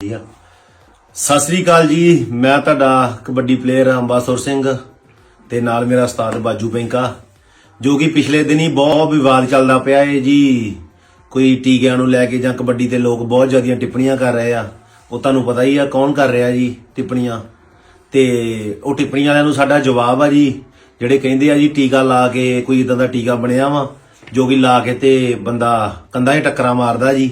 ਸਤਿ ਸ੍ਰੀ ਅਕਾਲ ਜੀ, ਮੈਂ ਤੁਹਾਡਾ ਕਬੱਡੀ ਪਲੇਅਰ ਅੰਬਾਸੁਰ ਸਿੰਘ ਤੇ ਨਾਲ ਮੇਰਾ ਉਸਤਾਦ ਬਾਜੂ ਪੈਂਕਾ ਜੋ ਕਿ ਪਿਛਲੇ ਦਿਨੀ ਬਹੁਤ ਵਿਵਾਦ ਚੱਲਦਾ ਪਿਆ ਏ ਜੀ। ਕੋਈ ਟੀਕਿਆਂ ਨੂੰ ਲੈ ਕੇ ਜਾਂ ਕਬੱਡੀ ਤੇ ਲੋਕ ਬਹੁਤ ਜ਼ਿਆਦੀਆਂ ਟਿੱਪਣੀਆਂ ਕਰ ਰਹੇ ਆ। ਉਹ ਤੁਹਾਨੂੰ ਪਤਾ ਹੀ ਆ ਕੌਣ ਕਰ ਰਿਹਾ ਜੀ ਟਿੱਪਣੀਆਂ। ਤੇ ਉਹ ਟਿੱਪਣੀਆਂ ਵਾਲਿਆਂ ਨੂੰ ਸਾਡਾ ਜਵਾਬ ਆ ਜੀ, ਜਿਹੜੇ ਕਹਿੰਦੇ ਆ ਜੀ ਟੀਕਾ ਲਾ ਕੇ ਕੋਈ ਇਦਾਂ ਦਾ ਟੀਕਾ ਬਣਿਆ ਵਾ, ਜੋ ਕਿ ਲਾ ਕੇ ਤੇ ਬੰਦਾ ਕੰਧਾਂ 'ਚ ਟੱਕਰਾਂ ਮਾਰਦਾ ਜੀ।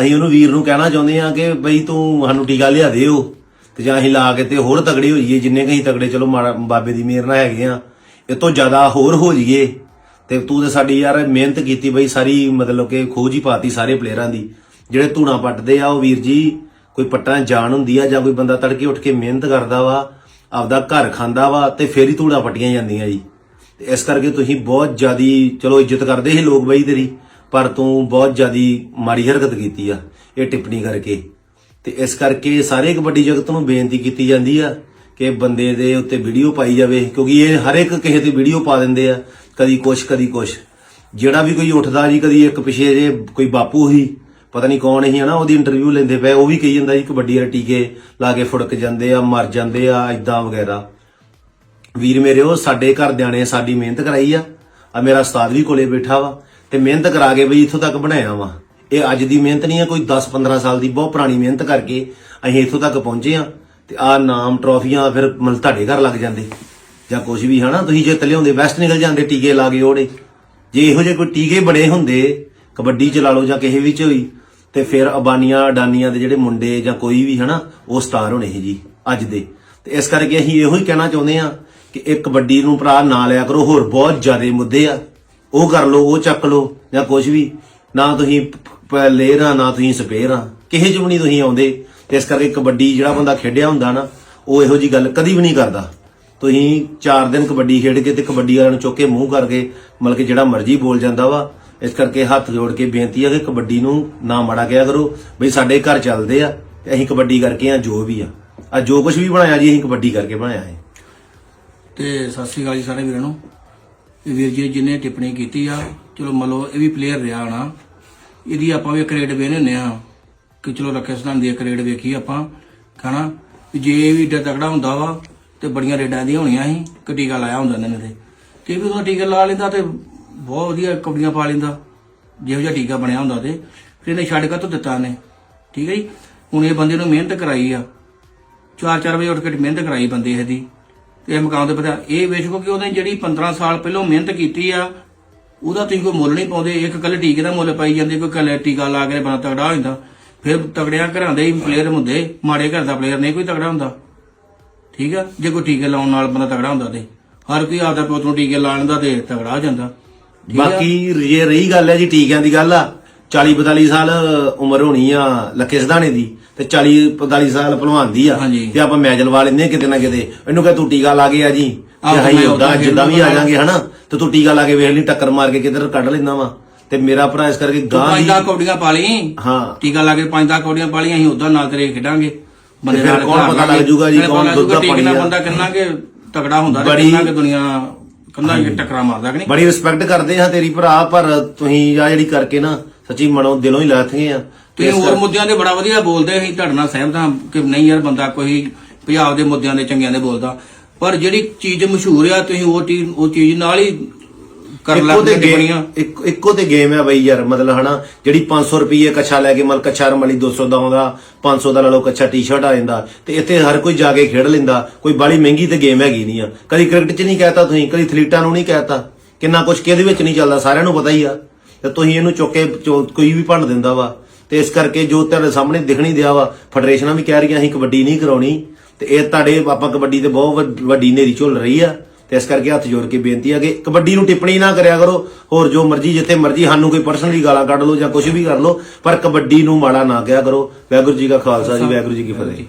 ਅਸੀਂ ਉਹਨੂੰ ਵੀਰ ਨੂੰ ਕਹਿਣਾ ਚਾਹੁੰਦੇ ਆ ਕਿ ਬਈ ਤੂੰ ਸਾਨੂੰ ਟੀਕਾ ਲਿਆ ਦਿਓ ਤੇ ਜਾਂ ਅਸੀਂ ਲਾ ਕੇ ਤੇ ਹੋਰ ਤਗੜੇ ਹੋ ਜਾਈਏ, ਜਿੰਨੇ ਕਹੀਂ ਤਗੜੇ, ਚਲੋ ਮਾੜਾ- ਬਾਬੇ ਦੀ ਮਿਹਰ ਨਾਲ ਹੈਗੇ ਆ ਇਹ ਤੋਂ ਜ਼ਿਆਦਾ ਹੋਰ ਹੋ ਜਾਈਏ। ਤੇ ਤੂੰ ਤੇ ਸਾਡੀ ਯਾਰ ਮਿਹਨਤ ਕੀਤੀ ਬਈ, ਸਾਰੀ ਮਤਲਬ ਕਿ ਖੋਜ ਹੀ ਪਾਤੀ ਸਾਰੇ ਪਲੇਅਰਾਂ ਦੀ। ਜਿਹੜੇ ਧੂਣਾ ਪੱਟਦੇ ਆ, ਉਹ ਵੀਰ ਜੀ, ਕੋਈ ਪੱਟਾਂ 'ਚ ਜਾਨ ਹੁੰਦੀ ਆ ਜਾਂ ਕੋਈ ਬੰਦਾ ਤੜਕੇ ਉੱਠ ਕੇ ਮਿਹਨਤ ਕਰਦਾ ਵਾ, ਆਪਦਾ ਘਰ ਖਾਂਦਾ ਵਾ ਤੇ ਫੇਰ ਹੀ ਧੂਣਾ ਪੱਟੀਆਂ ਜਾਂਦੀਆਂ ਜੀ। ਇਸ ਕਰਕੇ ਤੁਸੀਂ ਬਹੁਤ ਜ਼ਿਆਦੀ, ਚਲੋ ਇੱਜ਼ਤ ਕਰਦੇ ਸੀ ਲੋਕ ਬਈ ਤੇਰੀ। ਪਰ ਤੂੰ ਬਹੁਤ ਜ਼ਿਆਦੀ ਮਾੜੀ ਹਰਕਤ ਕੀਤੀ ਆ, ਇਹ ਟਿੱਪਣੀ ਕਰਕੇ। ਤੇ ਇਸ ਕਰਕੇ ਸਾਰੇ ਕਬੱਡੀ ਜਗਤ ਨੂੰ ਬੇਨਤੀ ਕੀਤੀ ਜਾਂਦੀ ਆ ਕਿ ਬੰਦੇ ਦੇ ਉੱਤੇ ਵੀਡੀਓ ਪਾਈ ਜਾਵੇ, ਕਿਉਂਕਿ ਇਹ ਹਰ ਇੱਕ ਕਿਸੇ ਤੇ ਵੀਡੀਓ ਪਾ ਦਿੰਦੇ ਆ, ਕਦੀ ਕੁਛ ਕਦੀ ਕੁਛ। ਜਿਹੜਾ ਵੀ ਕੋਈ ਉੱਠਦਾ ਜੀ, ਕਦੀ ਇੱਕ ਪਿਛੇ ਜੇ ਕੋਈ ਬਾਪੂ ਹੀ ਪਤਾ ਨਹੀਂ ਕੌਣ ਹੀ ਹਨਾ, ਉਹਦੀ ਇੰਟਰਵਿਊ ਲੈਂਦੇ ਪਏ, ਉਹ ਵੀ ਕਹੀ ਜਾਂਦਾ ਜੀ, ਕਬੱਡੀ ਵਾਲੇ ਟੀਕੇ ਲਾ ਕੇ ਫੁੜਕ ਜਾਂਦੇ ਆ, ਮਰ ਜਾਂਦੇ ਆ ਇਦਾਂ ਵਗੈਰਾ। ਵੀਰ ਮੇਰੇ ਉਹ ਸਾਡੇ ਘਰਦਿਆਂ ਨੇ ਸਾਡੀ ਮਿਹਨਤ ਕਰਾਈ ਆ ਆ ਮੇਰਾ ਉਸਤਾਦ ਵੀ ਕੋਲੇ ਬੈਠਾ ਵਾ ਤੇ ਮਿਹਨਤ ਕਰਾ ਕੇ ਬਈ ਇੱਥੋਂ ਤੱਕ ਬਣਾਇਆ ਵਾ। ਇਹ ਅੱਜ ਦੀ ਮਿਹਨਤ ਨਹੀਂ ਆ ਕੋਈ 10-15 ਸਾਲ ਦੀ ਬਹੁਤ ਪੁਰਾਣੀ ਮਿਹਨਤ ਕਰਕੇ ਅਸੀਂ ਇੱਥੋਂ ਤੱਕ ਪਹੁੰਚੇ ਆ ਤੇ ਆ ਨਾਮ ਟਰੋਫੀਆਂ ਫਿਰ ਮਤਲਬ ਤੁਹਾਡੇ ਘਰ ਲੱਗ ਜਾਂਦੇ। ਜਾਂ ਕੁਝ ਵੀ, ਹਨਾ? ਤੁਸੀਂ ਜੇ ਲਿਆਉਂਦੇ, ਵੈਸਟ ਨਿਕਲ ਜਾਂਦੇ ਟੀਕੇ ਲਾ ਕੇ ਉਹਦੇ। ਜੇ ਇਹੋ ਜਿਹੇ ਕੋਈ ਟੀਕੇ ਬਣੇ ਹੁੰਦੇ, ਕਬੱਡੀ ਚ ਲਾ ਲਓ ਜਾਂ ਕਿਸੇ ਵਿੱਚ ਹੋਈ ਤੇ ਫਿਰ ਅਬਾਨੀਆਂ, ਅਡਾਨੀਆਂ ਦੇ ਜਿਹੜੇ ਮੁੰਡੇ ਜਾਂ ਕੋਈ ਵੀ, ਹਨਾ, ਉਹ ਸਟਾਰ ਹੋਣੇ ਸੀ ਜੀ, ਅੱਜ ਦੇ। ਤੇ ਇਸ ਕਰਕੇ ਅਸੀਂ ਇਹੋ ਹੀ ਕਹਿਣਾ ਚਾਹੁੰਦੇ ਆ ਕਿ ਇਹ ਕਬੱਡੀ ਨੂੰ ਭਰਾ ਨਾ ਲਿਆ ਕਰੋ, ਹੋਰ ਬਹੁਤ ਜ਼ਿਆਦਾ ਮੁੱਦੇ ਆ। ਉਹ ਕਰ ਲਓ, ਉਹ ਚੱਕ ਲਓ, ਜਾਂ ਕੁਝ ਵੀ। ਨਾ ਤੁਸੀਂ ਪਲੇਅਰਾਂ ਨਾ ਤੁਸੀਂ ਸਪੇਅਰਾਂ ਕਿਸੇ ਚ ਵੀ ਨਹੀਂ ਤੁਸੀਂ ਆਉਂਦੇ। ਤੇ ਇਸ ਕਰਕੇ ਕਬੱਡੀ ਜਿਹੜਾ ਬੰਦਾ ਖੇਡਿਆ ਹੁੰਦਾ ਨਾ, ਉਹ ਇਹੋ ਜੀ ਗੱਲ ਕਦੀ ਵੀ ਨਹੀਂ ਕਰਦਾ। ਤੁਸੀਂ 4 ਦਿਨ ਕਬੱਡੀ ਖੇਡ ਕੇ ਤੇ ਕਬੱਡੀ ਵਾਲਿਆਂ ਨੂੰ ਚੁੱਕ ਕੇ ਮੂੰਹ ਕਰਕੇ, ਮਤਲਬ ਕਿ ਜਿਹੜਾ ਮਰਜ਼ੀ ਬੋਲ ਜਾਂਦਾ ਵਾ, ਇਸ ਕਰਕੇ ਹੱਥ ਜੋੜ ਕੇ ਬੇਨਤੀ ਆ ਕਿ ਕਬੱਡੀ ਨੂੰ ਨਾ ਮਾੜਾ ਕਿਹਾ ਕਰੋ। ਬਈ ਸਾਡੇ ਘਰ ਚੱਲਦੇ ਆ, ਤੇ ਅਸੀਂ ਕਬੱਡੀ ਕਰਕੇ ਆ, ਜੋ ਵੀ ਆ। ਆ ਜੋ ਕੁਝ ਵੀ ਬਣਾਇਆ ਜੀ, ਅਸੀਂ ਕਬੱਡੀ ਕਰਕੇ ਬਣਾਇਆ ਹੈ। ਤੇ ਸਤਿ ਸ੍ਰੀ ਅਕਾਲ ਜੀ ਸਾਰੇ ਵੀਰਾਂ ਨੂੰ। ਵੀਰ ਜੀ ਜਿਹਨੇ ਟਿੱਪਣੀ ਕੀਤੀ ਆ, ਚਲੋ ਮੰਨ ਲਓ ਇਹ ਵੀ ਪਲੇਅਰ ਰਿਹਾ ਨਾ ਇਹਦੀ ਆਪਾਂ ਵੀ ਕ੍ਰੇਡ ਵੇਨੇ ਹੁੰਦੇ ਆ ਕਿ ਚਲੋ ਰੱਖੇ ਸਥਾਨ ਦੀ ਕ੍ਰੇਡ ਵੇਖੀ ਆਪਾਂ ਕਹਣਾ ਵੀ ਜੇ ਇਹ ਵੀ ਏਡਾ ਤਕੜਾ ਹੁੰਦਾ ਵਾ ਤੇ ਬੜੀਆਂ ਰੇਡਾਂ ਦੀਆਂ ਹੋਣੀਆਂ ਸੀ ਕਿ ਟੀਕਾ ਲਾਇਆ ਹੁੰਦਾ ਇਹਨਾਂ ਨੇ ਤੇ ਵੀ ਉਹਦਾ ਟੀਕਾ ਲਾ ਲੈਂਦਾ ਤੇ ਬਹੁਤ ਵਧੀਆ ਕਬੜੀਆਂ ਪਾ ਲੈਂਦਾ, ਜਿਹੋ ਜਿਹਾ ਟੀਕਾ ਬਣਿਆ ਹੁੰਦਾ ਤੇ, ਫਿਰ ਇਹਨੇ ਛੱਡ ਕਾ ਤੋਂ ਦਿੱਤਾ ਨੇ ਠੀਕ ਹੈ ਜੀ? ਹੁਣ ਇਹ ਬੰਦੇ ਨੂੰ ਮਿਹਨਤ ਕਰਾਈ ਆ 4-4 ਵਜੇ ਉੱਠ ਕੇ ਮਿਹਨਤ ਕਰਾਈ ਬੰਦੇ ਇਹਦੀ। ਤੇ ਇਹ ਦੇ ਪਤਾ ਇਹ ਵੇਖੋ ਕਿ ਉਹਨੇ ਜਿਹੜੀ 15 ਸਾਲ ਪਹਿਲਾਂ ਮਿਹਨਤ ਕੀਤੀ ਆ, ਉਹਦਾ ਤੁਸੀਂ ਕੋਈ ਮੁੱਲ ਨਹੀਂ ਪਾਉਂਦੇ, ਇੱਕ ਕੱਲੇ ਟੀਕੇ ਦਾ ਮੁੱਲ ਪਾਈ ਜਾਂਦੇ, ਕੋਈ ਕੱਲੇ ਟੀਕਾ ਲਾ ਕੇ ਬੰਦਾ ਤਗੜਾ ਹੋ ਜਾਂਦਾ। ਫਿਰ ਤਗੜਿਆਂ ਘਰਾਂ ਦੇ ਹੀ ਪਲੇਅਰ ਹੁੰਦੇ, ਮਾੜੇ ਘਰ ਦਾ ਪਲੇਅਰ ਨਹੀਂ ਕੋਈ ਤਗੜਾ ਹੁੰਦਾ। ਠੀਕ ਆ? ਜੇ ਕੋਈ ਟੀਕੇ ਲਾਉਣ ਨਾਲ ਬੰਦਾ ਤਗੜਾ ਹੁੰਦਾ ਤੇ, ਹਰ ਕੋਈ ਆਪਦਾ ਪੁੱਤ ਨੂੰ ਟੀਕੇ ਲਾਉਣ ਦਾ ਤੇ ਤਗੜਾ ਹੋ ਜਾਂਦਾ। ਬਾਕੀ ਜੇ ਰਹੀ ਗੱਲ ਹੈ ਜੀ ਟੀਕਿਆਂ ਦੀ ਗੱਲ ਆ 40 42 ਸਾਲ ਉਮਰ ਹੋਣੀ ਆ ਲੱਕੇ ਸਧਾਣੇ ਦੀ ਤੇ 40 45 ਸਾਲ ਭਲਵਾਨ ਦੀ ਆ। ਹਾਂਜੀ। ਤੇ ਆਪਾਂ ਮੈਚ ਲਵਾ ਲੈਂਦੇ ਹਾਂ ਕਿਤੇ ਨਾ ਕਿਤੇ। ਇਹਨੂੰ ਕਹ ਤੂੰ ਟੀਕਾ ਲਾ ਕੇ ਆ ਜੀ। ਆਹੋ, ਤੇ ਮੈਂ ਹੁੰਦਾ ਉੱਦਾਂ ਜਿੱਦਾਂ ਵੀ ਆ ਜਾਾਂਗੇ ਹਨਾ? ਤੇ ਤੂੰ ਟੀਕਾ ਲਾ ਕੇ ਵੇਖ ਲਈ ਟੱਕਰ ਮਾਰ ਕੇ ਕਿੱਧਰ ਕੱਢ ਲੈਂਦਾ ਵਾ। ਤੇ ਮੇਰਾ ਭਰਾ ਇਸ ਕਰਕੇ ਤੂੰ ਗਾਂ ਪੰਜ ਹੀ ਦਸ ਕੌਡੀਆਂ ਪਾ ਲਈ। ਹਾਂ। ਟੀਕਾ ਲਾ ਕੇ ਪੰਜ ਦਸ ਕੌਡੀਆਂ ਪਾ ਲਈ ਅਸੀਂ ਉਦਾਂ ਨਾਲ ਤੇਰੇ ਖੇਡਾਂਗੇ। ਬੰਦੇ ਫਿਰ ਨਾਲ ਕੌਣ ਪਤਾ ਲਾਗੇ। ਜੂਗਾ ਜੀ, ਕੌਣ ਦੁੱਧ ਦਾ ਪਾਣੀ ਆ। ਬੰਦਾ ਕਿੰਨਾ ਕਿ ਤਗੜਾ ਹੁੰਦਾ ਤੇ ਬੜੀ- ਕਿੰਨਾ ਕਿ ਦੁਨੀਆ ਕੰਧਾਂ 'ਚ ਟੱਕਰਾਂ ਮਾਰਦਾ ਕਿ ਨਹੀਂ? ਬੜੀ ਰਿਸਪੈਕਟ ਕਰਦੇ ਹਾਂ ਤੇਰੀ ਭਰਾ ਪਰ ਤੁਸੀਂ ਆ ਜਿਹੜੀ ਕਰਕੇ ਨਾ ਸੱਚੀ ਮਨੋਂ ਦਿਲੋਂ ਹੀ ਲਾਥੀਆਂ ਆ। ਤੁਸੀਂ ਹੋਰ ਮੁੱਦਿਆਂ ਦੇ ਬੜਾ ਵਧੀਆ ਬੋਲਦੇ ਅਸੀਂ ਤੁਹਾਡੇ ਨਾਲ ਸਹਿਮਤ ਹਾਂ ਕਿ ਨਹੀਂ ਯਾਰ ਬੰਦਾ ਕੋਈ ਪੰਜਾਬ ਦੇ ਮੁੱਦਿਆਂ ਦੇ ਚੰਗਿਆਂ ਦੇ ਬੋਲਦਾ। ਪਰ ਜਿਹੜੀ ਚੀਜ਼ ਮਸ਼ਹੂਰ ਆ ਤੁਸੀਂ ਉਹ ਚੀਜ਼ ਉਹ ਚੀਜ਼ ਨਾਲ ਹੀ ਕਰ ਤੇ ਟਿੱਪਣੀਆਂ ਗੇਮ ਇੱਕ- ਤੇ ਗੇਮ ਹੈ ਬਈ ਯਾਰ ਮਤਲਬ ਹਨਾ ਜਿਹੜੀ 500 ਰੁਪਏ ਕੱਛਾ ਲੈ ਕੇ ਮਤਲਬ ਕੱਛਾ ਰਮਲੀ 200 ਦਾ ਆਉਂਦਾ 500 ਦਾ ਲੈ ਲਓ ਕੱਛਾ ਟੀ-ਸ਼ਰਟ ਆ ਜਾਂਦਾ ਤੇ ਇੱਥੇ ਹਰ ਕੋਈ ਜਾ ਕੇ ਖੇਡ ਲੈਂਦਾ ਕੋਈ ਬਾਲੀ ਮਹਿੰਗੀ ਤੇ ਗੇਮ ਹੈਗੀ ਨਹੀਂ ਆ। ਕਦੀ ਕ੍ਰਿਕਟ 'ਚ ਨਹੀਂ ਕਹਿਤਾ ਤੁਸੀਂ ਕਦੀ ਥਲੀਟਾਂ ਨੂੰ ਨਹੀਂ ਕਹਿਤਾ ਕਿੰਨਾ ਕੁਝ ਕਿਹਦੇ ਵਿੱਚ ਨਹੀਂ ਚੱਲਦਾ ਸਾਰਿਆਂ ਨੂੰ ਪਤਾ ਹੀ ਆ। ਤੇ ਤੁਸੀਂ ਇਹਨੂੰ ਚੁੱਕ ਕੇ ਕੋਈ ਵੀ ਭੰਡ ਦਿੰਦਾ ਵਾ। ਤੇ ਇਸ ਕਰਕੇ ਜੋ ਤੁਹਾਡੇ ਸਾਹਮਣੇ ਦਿਖਣੀ ਦਿਆ ਵਾ, ਫੈਡਰੇਸ਼ਨਾਂ ਵੀ ਕਹਿ ਰਹੀਆਂ ਅਸੀਂ ਕਬੱਡੀ ਨਹੀਂ ਕਰਾਉਣੀ, ਤੇ ਇਹ ਤੁਹਾਡੇ ਆਪਾਂ ਕਬੱਡੀ ਤੇ ਬਹੁਤ ਵੱਡ- ਵੱਡੀ ਨੇਰੀ ਝੁੱਲ ਰਹੀ ਆ, ਤੇ ਇਸ ਕਰਕੇ ਹੱਥ ਜੋੜ ਕੇ ਬੇਨਤੀ ਆ ਕਿ ਕਬੱਡੀ ਨੂੰ ਟਿੱਪਣੀ ਨਾ ਕਰਿਆ ਕਰੋ, ਹੋਰ ਜੋ ਮਰਜ਼ੀ ਜਿੱਥੇ ਮਰਜ਼ੀ ਸਾਨੂੰ ਕੋਈ ਪਰਸਨਲੀ ਗਾਲਾਂ ਕੱਢ ਲਓ ਜਾਂ ਕੁਝ ਵੀ ਕਰ ਲਓ, ਪਰ ਕਬੱਡੀ ਨੂੰ ਮਾੜਾ ਨਾ ਕਿਹਾ ਕਰੋ। ਵਾਹਿਗੁਰੂ ਜੀ ਕਾ ਖਾਲਸਾ ਜੀ ਵਾਹਿਗੁਰੂ ਜੀ ਕੀ ਫਤਿਹ।